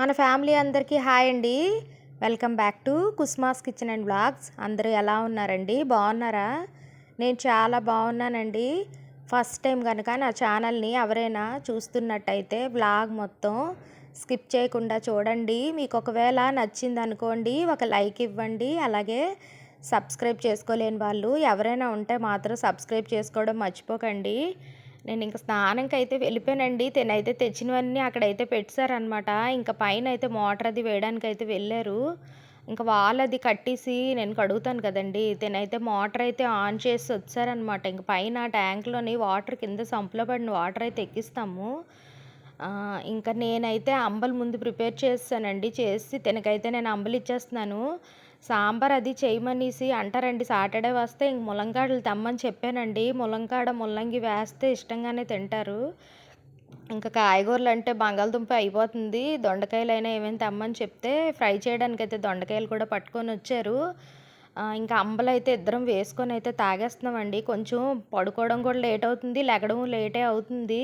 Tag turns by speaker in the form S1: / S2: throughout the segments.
S1: మన ఫ్యామిలీ అందరికీ హాయ్ అండి. Welcome back to Kusma's kitchen and blogs అందరూ ఎలా ఉన్నారండి? బాగున్నారా? నేను చాలా బాగున్నానండి. ఫస్ట్ టైం కనుక నా ఛానల్ని ఎవరైనా చూస్తున్నట్టయితే బ్లాగ్ మొత్తం స్కిప్ చేయకుండా చూడండి. మీకు ఒకవేళ నచ్చింది అనుకోండి ఒక లైక్ ఇవ్వండి. అలాగే సబ్స్క్రైబ్ చేసుకోలేని వాళ్ళు ఎవరైనా ఉంటే మాత్రం సబ్స్క్రైబ్ చేసుకోవడం మర్చిపోకండి. నేను ఇంకా స్నానంకి అయితే వెళ్ళిపోయానండి. తినైతే తెచ్చినవన్నీ అక్కడైతే పెట్టారనమాట ఇంకా పైన అయితే మోటార్ అది వేయడానికి అయితే వెళ్ళారు. ఇంకా వాళ్ళు అది కట్టేసి నేను కడుగుతాను కదండి. తినైతే మోటార్ అయితే ఆన్ చేసి వచ్చారనమాట ఇంక పైన ట్యాంక్లోని వాటర్ కింద సంపులో పడిన వాటర్ అయితే ఎక్కిస్తాము. ఇంకా నేనైతే అంబలి ముందు ప్రిపేర్ చేస్తానండి. చేసి తినకైతే నేను అంబలు ఇచ్చేస్తున్నాను. సాంబార్ అది చేయమనేసి అంటారండి. సాటర్డే వస్తే ఇంక ములంకాడలు తెమ్మని చెప్పానండి. ములంకాడ ముల్లంగి వేస్తే ఇష్టంగానే తింటారు. ఇంకా కాయగూరలు అంటే బంగాళదుంప అయిపోతుంది. దొండకాయలు అయినా ఏమైనా తెమ్మని చెప్తే ఫ్రై చేయడానికి అయితే దొండకాయలు కూడా పట్టుకొని వచ్చారు. ఇంకా అంబలు అయితే ఇద్దరం వేసుకొని అయితే తాగేస్తున్నామండి. కొంచెం పడుకోవడం కూడా లేట్ అవుతుంది. లెగడం లేటే అవుతుంది.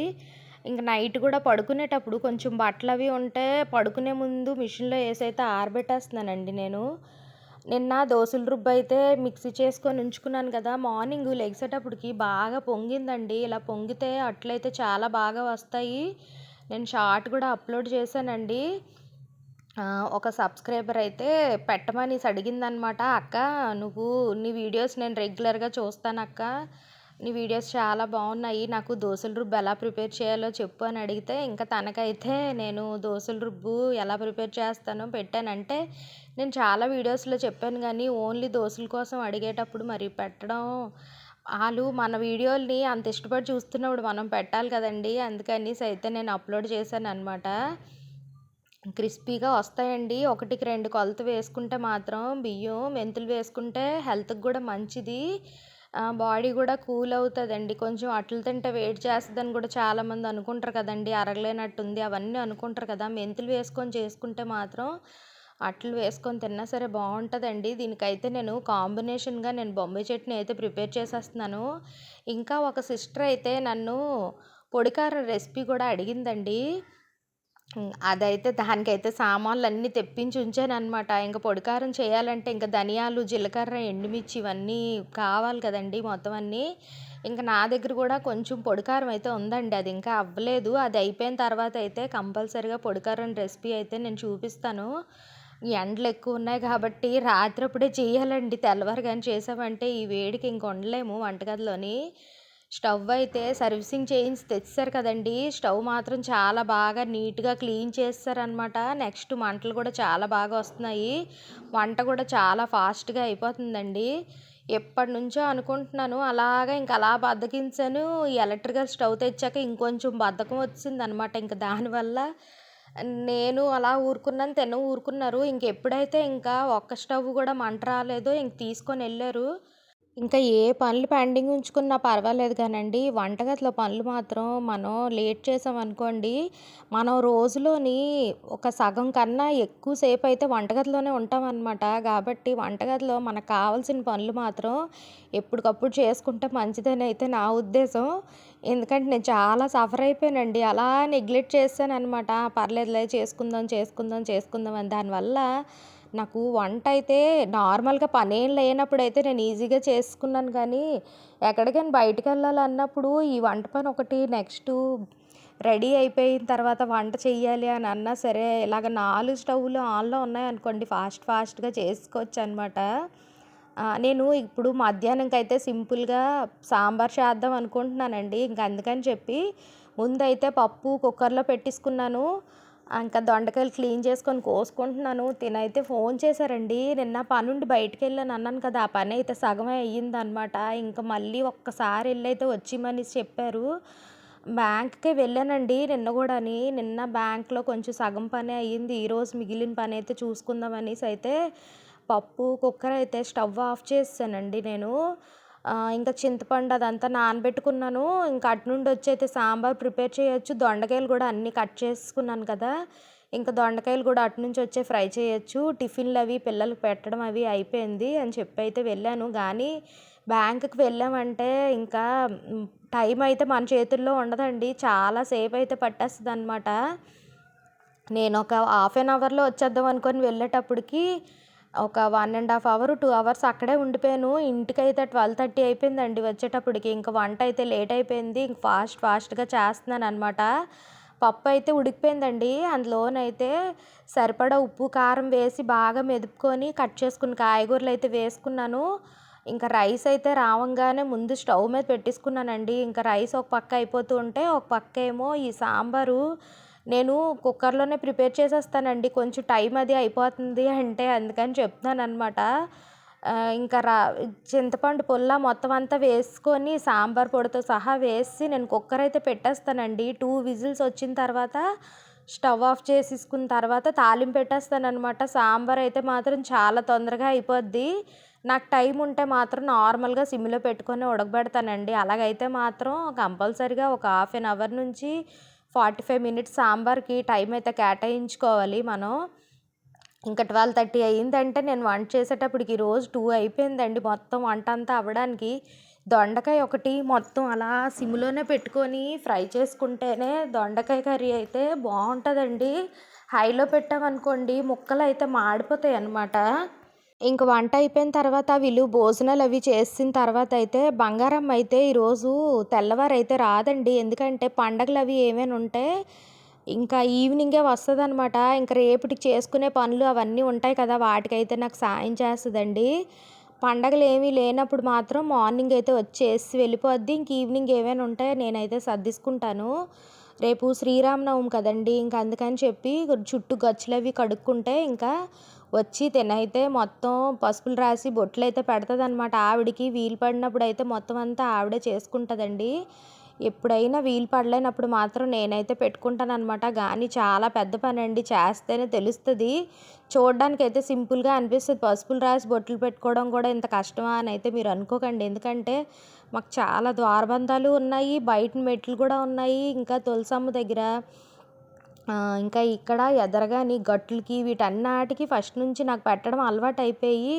S1: ఇంకా నైట్ కూడా పడుకునేటప్పుడు కొంచెం బట్టలు అవి ఉంటే పడుకునే ముందు మిషన్లో వేసి అయితే ఆరబెట్టేస్తున్నానండి నేను. నిన్న దోశల రుబ్బు అయితే మిక్సీ చేసుకొని ఉంచుకున్నాను కదా మార్నింగ్ లెగిసేటప్పటికి బాగా పొంగిందండి. ఇలా పొంగితే అట్లయితే చాలా బాగా వస్తాయి. నేను షార్ట్ కూడా అప్లోడ్ చేశానండి. ఒక సబ్స్క్రైబర్ అయితే పెట్టమని అడిగిందనమాట అక్క నువ్వు నీ వీడియోస్ నేను రెగ్యులర్గా చూస్తాను అక్క నీ వీడియోస్ చాలా బాగున్నాయి. నాకు దోశల రుబ్బు ఎలా ప్రిపేర్ చేయాలో చెప్పు అని అడిగితే ఇంకా తనకైతే నేను దోశల రుబ్బు ఎలా ప్రిపేర్ చేస్తానో పెట్టానంటే నేను చాలా వీడియోస్లో చెప్పాను కానీ ఓన్లీ దోశల కోసం అడిగేటప్పుడు మరి పెట్టడం వాళ్ళు మన వీడియోల్ని అంత ఇష్టపడి చూస్తున్నప్పుడు మనం పెట్టాలి కదండి. అందుకనేసి అయితే నేను అప్లోడ్ చేశాను అనమాట క్రిస్పీగా వస్తాయండి. ఒకటికి రెండు కొలత వేసుకుంటే మాత్రం బియ్యం మెంతులు వేసుకుంటే హెల్త్కి కూడా మంచిది. బాడీ కూడా కూల్ అవుతుందండి కొంచెం అట్లు తింటే వేడి చేస్తుందని కూడా చాలామంది అనుకుంటారు కదండి. అరగలేనట్టుంది. అవన్నీ అనుకుంటారు కదా. మెంతులు వేసుకొని చేసుకుంటే మాత్రం అట్లు వేసుకొని తిన్నా సరే బాగుంటుందండి. దీనికైతే నేను కాంబినేషన్గా నేను బొంబాయి చట్నీ అయితే ప్రిపేర్ చేసేస్తున్నాను. ఇంకా ఒక సిస్టర్ అయితే నన్ను పొడికార రెసిపీ కూడా అడిగిందండి. అదైతే దానికైతే సామాన్లు అన్నీ తెప్పించి ఉంచాను అనమాట ఇంకా పొడికారం చేయాలంటే ఇంకా ధనియాలు జీలకర్ర ఎండుమిర్చి ఇవన్నీ కావాలి కదండి మొత్తం అన్నీ. ఇంకా నా దగ్గర కూడా కొంచెం పొడికారం అయితే ఉందండి. అది ఇంకా అవ్వలేదు. అది అయిపోయిన తర్వాత అయితే కంపల్సరీగా పొడికారం రెసిపీ అయితే నేను చూపిస్తాను. ఎండలు ఎక్కువ ఉన్నాయి కాబట్టి రాత్రి అప్పుడే చేయాలండి. తెల్లవారు కానీ చేసామంటే ఈ వేడికి ఇంక ఉండలేము వంటగదిలోని. స్టవ్ అయితే సర్వీసింగ్ చేయించి తెచ్చారు కదండి. స్టవ్ మాత్రం చాలా బాగా నీట్గా క్లీన్ చేస్తారనమాట నెక్స్ట్ మంటలు కూడా చాలా బాగా వస్తున్నాయి. వంట కూడా చాలా ఫాస్ట్గా అయిపోతుందండి. ఎప్పటి నుంచో అనుకుంటున్నాను. అలాగా ఇంకా అలా బద్దకించాను. ఈ ఎలక్ట్రికల్ స్టవ్ తెచ్చాక ఇంకొంచెం బద్ధకం వచ్చింది అనమాట ఇంకా దానివల్ల నేను అలా ఊరుకున్నాను తిన ఊరుకున్నారు. ఇంకెప్పుడైతే ఇంకా ఒక్క స్టవ్ కూడా మంట రాలేదో ఇంక తీసుకొని వెళ్ళారు. ఇంకా ఏ పనులు పెండింగ్ ఉంచుకున్నా పర్వాలేదు కానండి. వంటగదిలో పనులు మాత్రం మనం లేట్ చేసామనుకోండి మనం రోజులోని ఒక సగం కన్నా ఎక్కువసేపు అయితే వంటగదిలోనే ఉంటామన్నమాట. కాబట్టి వంటగదిలో మనకు కావాల్సిన పనులు మాత్రం ఎప్పటికప్పుడు చేసుకుంటే మంచిదని అయితే నా ఉద్దేశం. ఎందుకంటే నేను చాలా సఫర్ అయిపోయానండి. అలా నెగ్లెక్ట్ చేశాను అనమాట పర్లేదులే చేసుకుందాం చేసుకుందాం చేసుకుందాం అని. దానివల్ల నాకు వంట అయితే నార్మల్గా పనేం లేనప్పుడు అయితే నేను ఈజీగా చేసుకున్నాను కానీ ఎక్కడికైనా బయటకు వెళ్ళాలన్నప్పుడు ఈ వంట పని ఒకటి నెక్స్ట్ రెడీ అయిపోయిన తర్వాత వంట చెయ్యాలి అని అన్నా సరే ఇలాగ నాలుగు స్టవ్లు ఆన్లో ఉన్నాయనుకోండి ఫాస్ట్ ఫాస్ట్గా చేసుకోవచ్చు అనమాట నేను ఇప్పుడు మధ్యాహ్నంకి అయితే సింపుల్గా సాంబార్ చేద్దాం అనుకుంటున్నానండి. ఇంక అందుకని చెప్పి ముందైతే పప్పు కుక్కర్లో పెట్టేసుకున్నాను. ఇంకా దొండకాయలు క్లీన్ చేసుకొని కోసుకుంటున్నాను. తినైతే ఫోన్ చేశారండి. నిన్న పనుండి బయటికి వెళ్ళాను అన్నాను కదా ఆ పని అయితే సగమే అయ్యిందనమాట ఇంకా మళ్ళీ ఒక్కసారి వెళ్ళైతే వచ్చిమని చెప్పారు. బ్యాంక్కి వెళ్ళానండి నిన్న కూడాని. నిన్న బ్యాంక్లో కొంచెం సగం పని అయ్యింది. ఈరోజు మిగిలిన పని అయితే చూసుకుందాం అనేసి అయితే పప్పు కుక్కర్ అయితే స్టవ్ ఆఫ్ చేసానండి నేను. ఇంకా చింతపండు అదంతా నానబెట్టుకున్నాను. ఇంకా అటు నుండి వచ్చి అయితే సాంబార్ ప్రిపేర్ చేయొచ్చు. దొండకాయలు కూడా అన్నీ కట్ చేసుకున్నాను కదా. ఇంకా దొండకాయలు కూడా అటు నుంచి వచ్చే ఫ్రై చేయొచ్చు. టిఫిన్లు అవి పిల్లలకు పెట్టడం అవి అయిపోయింది అని చెప్పి అయితే వెళ్ళాను. కానీ బ్యాంకుకి వెళ్ళామంటే ఇంకా టైం అయితే మన చేతుల్లో ఉండదండి. చాలా సేఫ్ అయితే పట్టేస్తుంది అనమాట నేను ఒక హాఫ్ అన్ అవర్లో వచ్చేద్దాం అనుకొని వెళ్ళేటప్పటికి ఒక one and half hour two hours అక్కడే ఉండిపోయాను. ఇంటికైతే ట్వెల్వ్ థర్టీ అయిపోయిందండి వచ్చేటప్పటికి. ఇంకా వంట అయితే లేట్ అయిపోయింది. ఇంక ఫాస్ట్ ఫాస్ట్గా చేస్తున్నాను అనమాట పప్పు అయితే ఉడికిపోయిందండి. అందులోనైతే సరిపడా ఉప్పు కారం వేసి బాగా మెదుపుకొని కట్ చేసుకుని కాయగూరలు అయితే వేసుకున్నాను. ఇంకా రైస్ అయితే రావంగానే ముందు స్టవ్ మీద పెట్టేసుకున్నానండి. ఇంకా రైస్ ఒక పక్క అయిపోతూ ఉంటే ఒక పక్క ఏమో ఈ సాంబారు నేను కుక్కర్లోనే ప్రిపేర్ చేసేస్తానండి. కొంచెం టైం అది అయిపోతుంది అంటే అందుకని చెప్తున్నాను అనమాట ఇంకా రా చింతపండు పుల్ల మొత్తం అంతా వేసుకొని సాంబార్ పొడితో సహా వేసి నేను కుక్కర్ అయితే పెట్టేస్తానండి. టూ విజిల్స్ వచ్చిన తర్వాత స్టవ్ ఆఫ్ చేసేసుకున్న తర్వాత తాలింపు పెట్టేస్తాను అనమాట సాంబార్ అయితే మాత్రం చాలా తొందరగా అయిపోద్ది. నాకు టైం ఉంటే మాత్రం నార్మల్గా సిమ్లో పెట్టుకొని ఉడకబెడతానండి. అలాగైతే మాత్రం కంపల్సరిగా ఒక హాఫ్ అన్ అవర్ నుంచి ఫార్టీ ఫైవ్ మినిట్స్ సాంబార్కి టైం అయితే కేటాయించుకోవాలి మనం. ఇంకా ట్వెల్వ్ థర్టీ అయ్యిందంటే నేను వంట చేసేటప్పటికి రోజు టూ అయిపోయిందండి మొత్తం వంట అంతా అవ్వడానికి. దొండకాయ ఒకటి మొత్తం అలా సిమ్లోనే పెట్టుకొని ఫ్రై చేసుకుంటేనే దొండకాయ కర్రీ అయితే బాగుంటుందండి. హైలో పెట్టామనుకోండి ముక్కలు అయితే మాడిపోతాయి అన్నమాట ఇంక వంట అయిపోయిన తర్వాత వీళ్ళు భోజనాలు అవి చేసిన తర్వాత అయితే బంగారం అయితే ఈరోజు తెల్లవారు అయితే రాదండి. ఎందుకంటే పండగలు అవి ఏమైనా ఉంటే ఇంకా ఈవినింగే వస్తుంది అనమాట ఇంకా రేపటికి చేసుకునే పనులు అవన్నీ ఉంటాయి కదా వాటికైతే నాకు సాయం చేస్తుందండి. పండగలు ఏమీ లేనప్పుడు మాత్రం మార్నింగ్ అయితే వచ్చేసి వెళ్ళిపోద్ది. ఇంక ఈవినింగ్ ఏమైనా ఉంటే నేనైతే సర్దిసుకుంటాను. రేపు శ్రీరామనవమి కదండి ఇంకా అందుకని చెప్పి చుట్టూ గచ్చులు అవి కడుక్కుంటే ఇంకా వచ్చి తినైతే మొత్తం పసుపులు రాసి బొట్లు అయితే పెడుతుంది అనమాట ఆవిడికి వీలు పడినప్పుడు అయితే మొత్తం అంతా ఆవిడే చేసుకుంటుందండి. ఎప్పుడైనా వీలు పడలేనప్పుడు మాత్రం నేనైతే పెట్టుకుంటాను అనమాట కానీ చాలా పెద్ద పని అండి చేస్తేనే తెలుస్తుంది. చూడడానికి అయితే సింపుల్గా అనిపిస్తుంది. పసుపులు రాసి బొట్లు పెట్టుకోవడం కూడా ఇంత కష్టమా అని అయితే మీరు అనుకోకండి. ఎందుకంటే మాకు చాలా ద్వారబంధాలు ఉన్నాయి బయట మెట్లు కూడా ఉన్నాయి ఇంకా తులసమ్మ దగ్గర. ఇంకా ఇక్కడ ఎదరగాని గట్లకి వీటన్నిటికి ఫస్ట్ నుంచి నాకు పెట్టడం అలవాటు అయిపోయి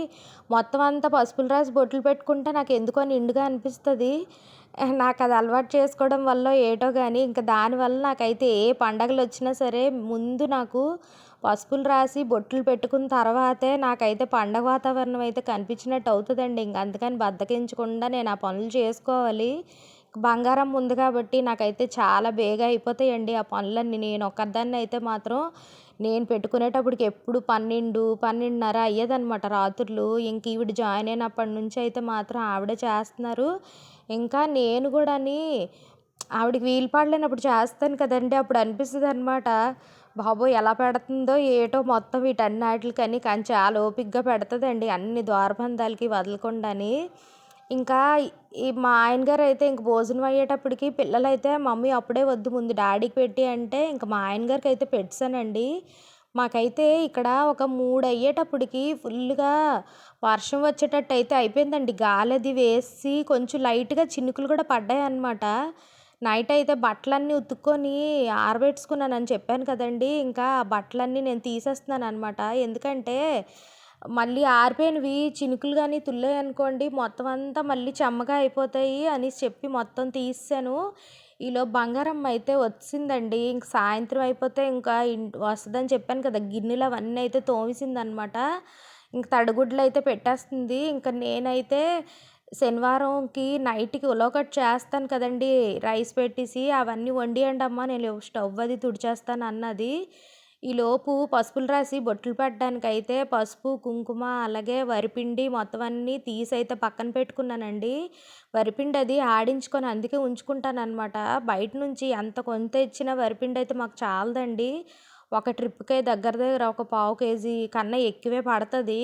S1: మొత్తం అంతా పసుపులు రాసి బొట్లు పెట్టుకుంటే నాకు ఎందుకో నిండుగా అనిపిస్తుంది. నాకు అది అలవాటు చేసుకోవడం వల్ల ఏటో కానీ ఇంకా దానివల్ల నాకైతే ఏ పండగలు వచ్చినా సరే ముందు నాకు పసుపులు రాసి బొట్లు పెట్టుకున్న తర్వాతే నాకైతే పండగ వాతావరణం అయితే కనిపించినట్టు అవుతుందండి. ఇంక అందుకని బద్దకించకుండా నేను ఆ పనులు చేసుకోవాలి. బంగారం ఉంది కాబట్టి నాకైతే చాలా బేగా అయిపోతాయండి ఆ పనులన్నీ. నేను ఒక్కదాన్ని అయితే మాత్రం నేను పెట్టుకునేటప్పటికి ఎప్పుడు పన్నెండు పన్నెండున్నర అయ్యేదన్నమాట రాత్రులు. ఇంక ఈవిడ జాయిన్ అయినప్పటి నుంచి అయితే మాత్రం ఆవిడే చేస్తున్నారు. ఇంకా నేను కూడాని ఆవిడకి వీలు పడలేనప్పుడు చేస్తాను కదండి. అప్పుడు అనిపిస్తుంది అనమాట బాబోయ్ ఎలా పెడుతుందో ఏటో మొత్తం వీటన్నిటికని కానీ చాలా ఓపికగా పెడుతుందండి. అన్ని ద్వారబంధాలకి వదలకుండాని. ఇంకా ఈ మా ఆయన గారు అయితే ఇంక భోజనం అయ్యేటప్పటికి పిల్లలైతే మమ్మీ అప్పుడే వద్దు ముందు డాడీకి పెట్టి అంటే ఇంక మా ఆయన గారికి అయితే పెట్టానండి మాకైతే ఇక్కడ ఒక మూడు అయ్యేటప్పటికి ఫుల్గా వర్షం వచ్చేటట్టు అయితే అయిపోయిందండి. గాలి అది వేసి కొంచెం లైట్గా చినుకులు కూడా పడ్డాయి అన్నమాట నైట్ అయితే బట్టలన్నీ ఉతుక్కొని ఆరబెట్టుకున్నానని చెప్పాను కదండి. ఇంకా బట్టలన్నీ నేను తీసేస్తున్నాను అనమాట ఎందుకంటే మళ్ళీ ఆరిపోయినవి చినుకులు కానీ తుల్లాయి అనుకోండి మొత్తం అంతా మళ్ళీ చెమ్మగా అయిపోతాయి అని చెప్పి మొత్తం తీసాను ఈలో బంగారం అయితే వచ్చిందండి. ఇంక సాయంత్రం అయిపోతే ఇంకా వస్తుందని చెప్పాను కదా గిన్నెలు అవన్నీ అయితే తోమిసిందనమాట ఇంక తడిగుడ్లు అయితే పెట్టేస్తుంది. ఇంకా నేనైతే శనివారంకి నైట్కి ఉలవకట్ చేస్తాను కదండి. రైస్ పెట్టేసి అవన్నీ వండియండి అమ్మ. నేను స్టవ్ అది తుడిచేస్తాను అన్నది. ఈలోపు పసుపులు రాసి బొట్లు పెట్టడానికి అయితే పసుపు కుంకుమ అలాగే వరిపిండి మొత్తం అన్నీ తీసి అయితే పక్కన పెట్టుకున్నానండి. వరిపిండి అది ఆడించుకొని అందుకే ఉంచుకుంటాను అనమాట బయట నుంచి ఎంత కొంత ఇచ్చిన వరిపిండి అయితే మాకు చాలదండి. ఒక ట్రిప్కే దగ్గర దగ్గర ఒక పావు కేజీ కన్నా ఎక్కువే పడుతుంది.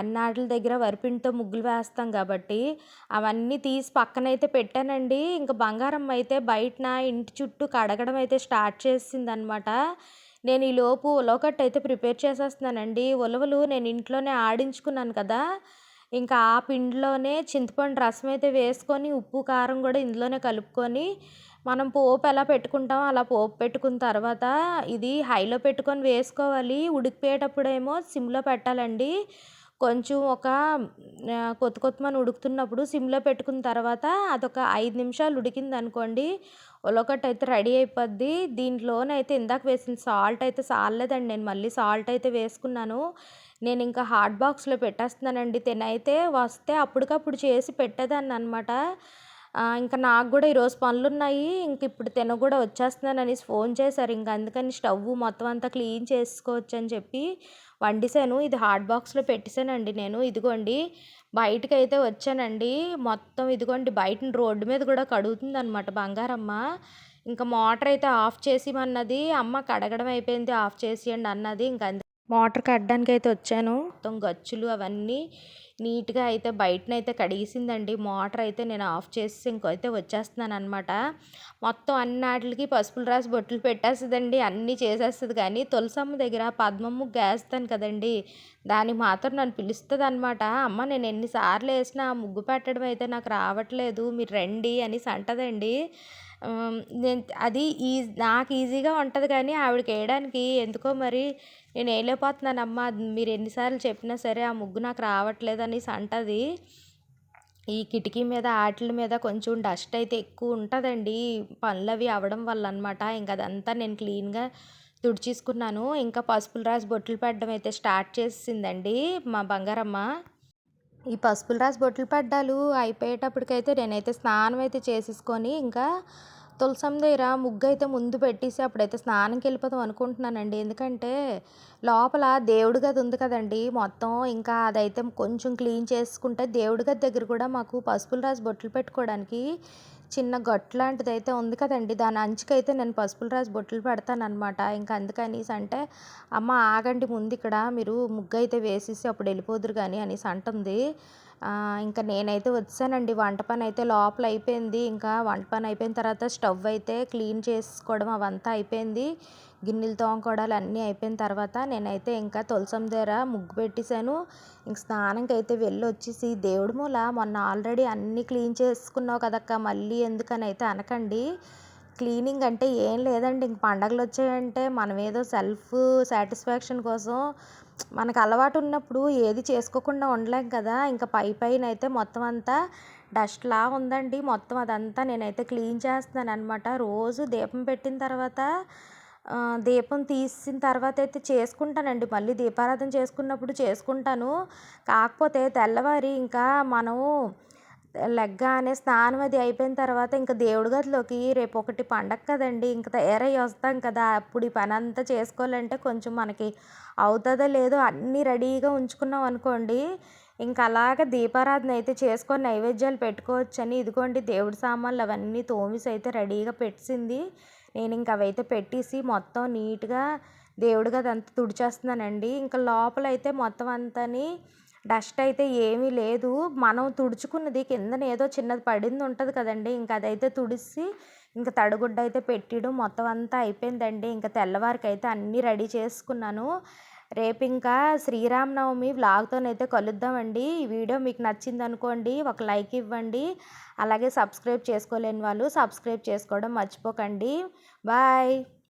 S1: అన్నాటిల దగ్గర వరిపిండితో ముగ్గులు వేస్తాం కాబట్టి అవన్నీ తీసి పక్కనైతే పెట్టానండి. ఇంకా బంగారం అయితే బయటన ఇంటి చుట్టూ కడగడం అయితే స్టార్ట్ చేసింది అనమాట నేను ఈ లోపు ఉలవకట్టు అయితే ప్రిపేర్ చేసేస్తున్నానండి. ఉలవలు నేను ఇంట్లోనే ఆడించుకున్నాను కదా ఇంకా ఆ పిండిలోనే చింతపండు రసం అయితే వేసుకొని ఉప్పు కారం కూడా ఇందులోనే కలుపుకొని మనం పోపు ఎలా పెట్టుకుంటామో అలా పోపు పెట్టుకున్న తర్వాత ఇది హైలో పెట్టుకొని వేసుకోవాలి. ఉడికిపోయేటప్పుడేమో సిమ్లో పెట్టాలండి. కొంచెం ఒక కొత్త కొత్తమని ఉడుకుతున్నప్పుడు సిమ్లో పెట్టుకున్న తర్వాత అదొక ఐదు నిమిషాలు ఉడికింది అనుకోండి ఒలొకటి అయితే రెడీ అయిపోద్ది. దీంట్లోనైతే ఇందాక వేసిన సాల్ట్ అయితే సాలలేదండి. నేను మళ్ళీ సాల్ట్ అయితే వేసుకున్నాను. నేను ఇంకా హాట్ బాక్స్లో పెట్టేస్తున్నానండి. తినైతే వస్తే అప్పటికప్పుడు చేసి పెట్టేదాన్ని అనమాట ఇంకా నాకు కూడా ఈరోజు పనులు ఉన్నాయి ఇంక ఇప్పుడు తిన కూడా వచ్చేస్తున్నాను అనేసి ఫోన్ చేశారు. ఇంకా అందుకని స్టవ్ మొత్తం అంతా క్లీన్ చేసుకోవచ్చు అని చెప్పి వండిసాను ఇది హాట్ బాక్స్లో పెట్టేశానండి నేను. ఇదిగోండి బయటకు అయితే వచ్చానండి. మొత్తం ఇదిగోండి బయట రోడ్డు మీద కూడా కడుగుతుంది అనమాట బంగారమ్మ. ఇంకా మోటార్ అయితే ఆఫ్ చేసి అన్నది అమ్మ కడగడం అయిపోయింది ఆఫ్ చేసేయండి అన్నది. ఇంకా మోటార్ కట్టడానికి అయితే వచ్చాను. మొత్తం గచ్చులు అవన్నీ నీట్గా అయితే బయటనైతే కడిగేసిందండి. మోటార్ అయితే నేను ఆఫ్ చేసి ఇంకైతే వచ్చేస్తున్నాను అనమాట మొత్తం అన్నాటికి పసుపులు రాసి బొట్లు పెట్టేస్తుందండి. అన్నీ చేసేస్తుంది కానీ తులసమ్మ దగ్గర పద్మమ్మ గేస్తాను కదండి. దానికి మాత్రం నన్ను పిలుస్తుంది అనమాట అమ్మ నేను ఎన్నిసార్లు వేసినా ముగ్గు పెట్టడం అయితే నాకు రావట్లేదు. మీరు రండి అనేసి అంటదండి. నేను అది ఈ నాకు ఈజీగా ఉంటుంది కానీ ఆవిడకి వేయడానికి ఎందుకో మరి నేను వేయలేకపోతున్నానమ్మా. మీరు ఎన్నిసార్లు చెప్పినా సరే ఆ ముగ్గు నాకు రావట్లేదు అనేసి అంటుంది. ఈ కిటికీ మీద ఆటల మీద కొంచెం డస్ట్ అయితే ఎక్కువ ఉంటుందండి. పనులు అవి అవ్వడం వల్ల అనమాట ఇంకా అదంతా నేను క్లీన్గా తుడిచేసుకున్నాను. ఇంకా పసుపులు రాసి బొట్లు పెట్టడం అయితే స్టార్ట్ చేసిందండి మా బంగారమ్మ. ఈ పసుపుల రాసి బొట్లు పడ్డాలు అయిపోయేటప్పటికైతే నేనైతే స్నానం అయితే చేసేసుకొని ఇంకా తులసం దగ్గర ముగ్గు అయితే ముందు పెట్టేసి అప్పుడైతే స్నానంకి వెళ్ళిపోతాం అనుకుంటున్నానండి. ఎందుకంటే లోపల దేవుడి గది ఉంది కదండి. మొత్తం ఇంకా అదైతే కొంచెం క్లీన్ చేసుకుంటే దేవుడి గది దగ్గర కూడా మాకు పసుపులు రాసి బొట్లు పెట్టుకోవడానికి చిన్న గట్టు లాంటిది అయితే ఉంది కదండి. దాని అంచుకైతే నేను పసుపులు రాసి బొట్లు పెడతానమాట ఇంకా అందుకనేసి అంటే అమ్మ ఆగండి ముందు ఇక్కడ మీరు ముగ్గు అయితే వేసేసి అప్పుడు వెళ్ళిపోదురు కానీ అనేసి అంటుంది. ఇంకా నేనైతే వచ్చానండి. వంట పని అయితే లోపల అయిపోయింది. ఇంకా వంట పని అయిపోయిన తర్వాత స్టవ్ అయితే క్లీన్ చేసుకోవడం అవంతా అయిపోయింది. గిన్నెలు తోముకోవడాలు అన్నీ అయిపోయిన తర్వాత నేనైతే ఇంకా తులసం దగ్గర ముగ్గు పెట్టేశాను. ఇంక స్నానంకి అయితే వెళ్ళి వచ్చేసి దేవుడి మూల మొన్న ఆల్రెడీ అన్నీ క్లీన్ చేసుకున్నావు కదక్క మళ్ళీ ఎందుకని అయితే అనకండి. క్లీనింగ్ అంటే ఏం లేదండి ఇంక పండగలు వచ్చాయంటే మనం ఏదో సెల్ఫ్ సాటిస్ఫాక్షన్ కోసం మనకు అలవాటు ఉన్నప్పుడు ఏది చేసుకోకుండా ఉండలేం కదా. ఇంకా పై పైన అయితే మొత్తం అంతా డస్ట్లా ఉందండి. మొత్తం అదంతా నేనైతే క్లీన్ చేస్తున్నాను అనమాట రోజు దీపం పెట్టిన తర్వాత దీపం తీసిన తర్వాత అయితే చేసుకుంటానండి. మళ్ళీ దీపారాధన చేసుకున్నప్పుడు చేసుకుంటాను. కాకపోతే తెల్లవారి ఇంకా మనము లెగ్గానే స్నానం అది అయిపోయిన తర్వాత ఇంకా దేవుడి గదిలోకి రేపు ఒకటి పండగ కదండి. ఇంకా తయారై వస్తాం కదా. అప్పుడు ఈ పని అంతా చేసుకోవాలంటే కొంచెం మనకి అవుతుందో లేదో అన్నీ రెడీగా ఉంచుకున్నాం అనుకోండి. ఇంకా అలాగ దీపారాధన అయితే చేసుకొని నైవేద్యాలు పెట్టుకోవచ్చని ఇదిగోండి దేవుడి సామాన్లు అవన్నీ తోమిసి అయితే రెడీగా పెట్టింది. నేను ఇంకవైతే అవైతే పెట్టేసి మొత్తం నీట్గా దేవుడి గది అంతా తుడిచేస్తున్నానండి. ఇంకా లోపల అయితే మొత్తం అంతని డస్ట్ అయితే ఏమీ లేదు. మనం తుడుచుకున్నది కిందన ఏదో చిన్నది పడింది ఉంటుంది కదండి. ఇంకా అదైతే తుడిసి ఇంకా తడిగుడ్డ అయితే పెట్టడం మొత్తం అంతా అయిపోయిందండి. ఇంకా తెల్లవారికి అయితే అన్నీ రెడీ చేసుకున్నాను. రేపు ఇంకా శ్రీరామనవమి వ్లాగ్తోనైతే కలుద్దామండి. ఈ వీడియో మీకు నచ్చింది అనుకోండి ఒక లైక్ ఇవ్వండి. అలాగే సబ్స్క్రైబ్ చేసుకోలేని వాళ్ళు సబ్స్క్రైబ్ చేసుకోవడం మర్చిపోకండి. బాయ్.